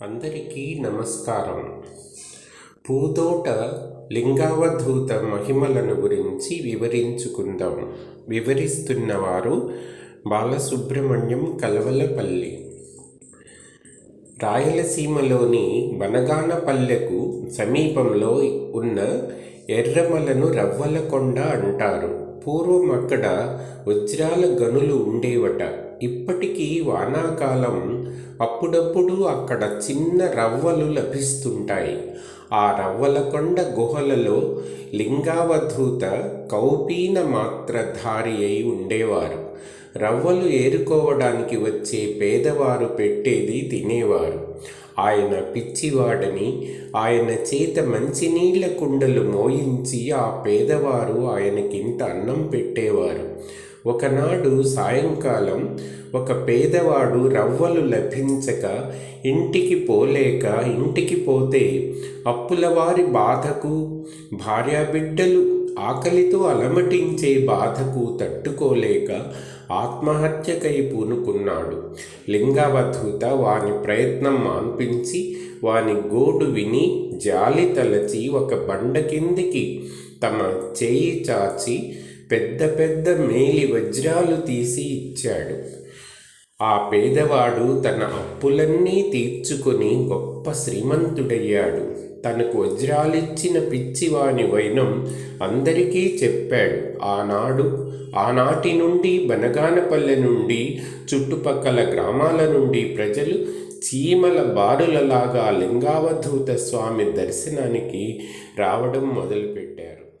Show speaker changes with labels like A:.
A: అందరికీ నమస్కారం. పూతోట లింగావధూత మహిమలను గురించి వివరించుకుందాం. వివరిస్తున్నవారు బాలసుబ్రహ్మణ్యం కలవలపల్లి. రాయలసీమలోని బనగానపల్లెకు సమీపంలో ఉన్న ఎర్రమలను రవ్వలకొండ అంటారు. పూర్వం అక్కడ వజ్రాల గనులు ఉండేవట. ఇప్పటికీ వానాకాలం అప్పుడప్పుడు అక్కడ చిన్న రవ్వలు లభిస్తుంటాయి. ఆ రవ్వలకొండ గుహలలో లింగావధూత కౌపీన మాత్రధారి అయి ఉండేవారు. రవ్వలు ఏరుకోవడానికి వచ్చే పేదవారు పెట్టేది తినేవారు. ఆయన పిచ్చివాడని ఆయన చేత మంచినీళ్ళ కుండలు మోయించి ఆ పేదవారు ఆయనకింత అన్నం పెట్టేవారు. ఒకనాడు సాయంకాలం ఒక పేదవాడు రవ్వలు లభించక ఇంటికి పోలేక ఇంటికి పోతే అప్పులవారి బాధకు భార్యాబిడ్డలు ఆకలితో అలమటించే బాధకు తట్టుకోలేక ఆత్మహత్యకై పూనుకున్నాడు. లింగవధూత వాని ప్రయత్నం మాన్పించి వాని గోడు విని జాలి తలచి ఒక బండ కిందికి తమ చేయి చాచి పెద్ద పెద్ద మేలి వజ్రాలు తీసి ఇచ్చాడు. ఆ పేదవాడు తన అప్పులన్నీ తీర్చుకొని గొప్ప శ్రీమంతుడయ్యాడు. తనకు వజ్రాలిచ్చిన పిచ్చివాని వైనం అందరికీ చెప్పాడు. ఆనాడు ఆనాటి నుండి బనగానపల్లె నుండి చుట్టుపక్కల గ్రామాల నుండి ప్రజలు చీమల బారులలాగా లింగావధూత స్వామి దర్శనానికి రావడం మొదలుపెట్టారు.